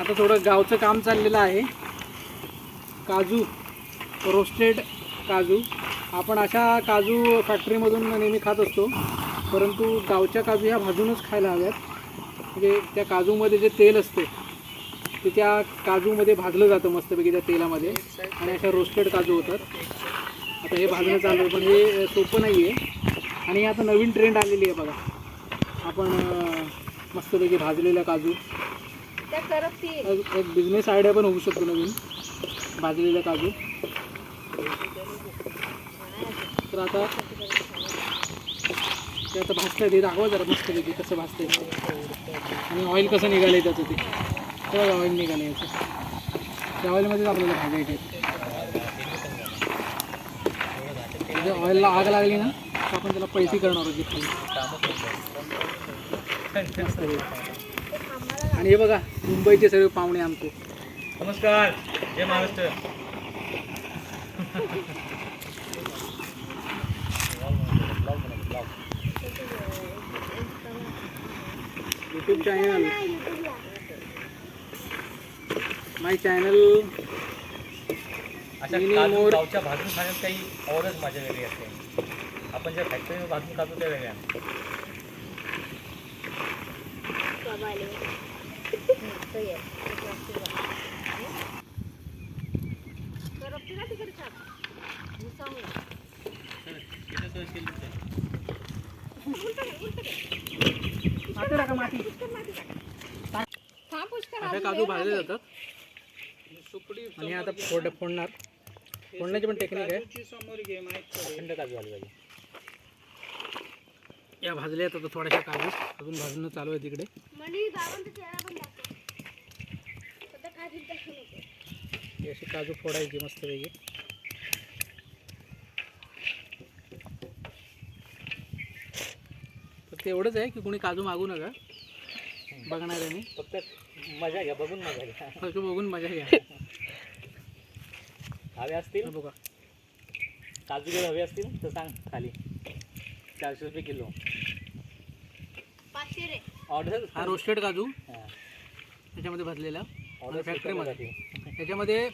आता थोडं गावचं काम चाललेलं आहे. काजू रोस्टेड काजू. आपण अशा काजू फॅक्टरीमधून नेहमी खात असतो. परंतु गावच्या काजू ह्या भाजूनच खायला हव्यात. म्हणजे त्या काजूमध्ये जे तेल असते ते त्या काजूमध्ये भाजलं जातं मस्तपैकी त्या तेलामध्ये. आणि अशा रोस्टेड काजू होतात. आता हे भाजणं चालू आहे पण हे सोपं नाही आहे आणि आता नवीन ट्रेंड आलेली आहे बघा. आपण मस्तपैकी भाजलेल्या काजू. त्या करपतील एक एक बिझनेस आयडिया पण होऊ शकतो नवीन. भाजलेल्या काजू. तर आता ते आता भाजतंय ते दाखवा जरा मस्तपैकी कसं भाजतंय आणि ऑइल कसं निघालंय त्याचं ते. तेव्हा ऑइल निघालं याचं. त्या ऑइलमध्येच आपल्याला भाजायचे म्हणजे ऑइलला आग लागली ना तर आपण त्याला पैसे करणार आहोत खाली. आणि हे बघा मुंबईचे सगळे पाहुणे आमचे. नमस्कार जय Maharashtra. YouTube channel my channel Asha More. गावच्या भाजून खाण्यात काही औरच मजा वेगळी असते. आपण ज्या फॅक्टरीवर भाजून खातो त्या वेगळ्या. करपतील टाका काजू भाजले जातात. आणि आता फोड फोडणार. फोडण्याची पण टेक्निक आहे. थंड काजू आली पाहिजे. या भाजल्या आहेत आता थोड्याशा काजू. अजून भाजणं चालू आहे तिकडे. ही अशी काजू फोडायची मस्तपैकी फक्त एवढंच आहे की कोणी काजू मागू नका. बघणाऱ्याने फक्त मजा घ्या बघून मजा घ्या. फक्त बघून मजा घ्या. हवे असतील? हे बघा. काजू जर हवे असतील तर सांग खाली. चारशे रुपये किलो. ऑर्डर हा रोस्टेड काजू. त्याच्यामध्ये भाजलेला. ऑर्डर फॅक्टरीमध्ये त्याच्यामध्ये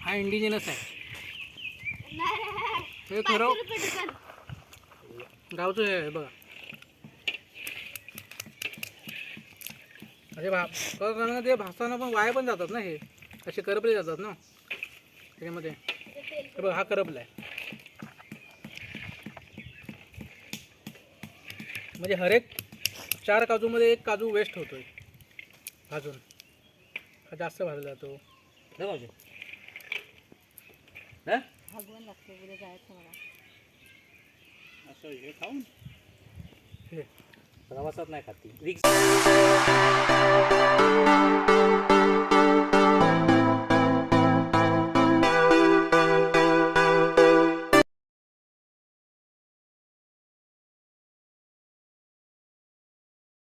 हा इंडिजिनस आहे. हे खरं. गावचं हे आहे बघा. का- कारण ते भाजताना पण वाया पण जातात ना हे. असे करपले जातात ना. त्याच्यामध्ये. हे बघा हा करपला आहे म्हणजे हरेक चार काजूमध्ये एक काजू वेस्ट होतोय. भाजून. हा जास्त भाजला जातो भगवान लागतो उद्या जायचं मला. असं हे खाऊन? प्रवासात नाही खाती रिक्स.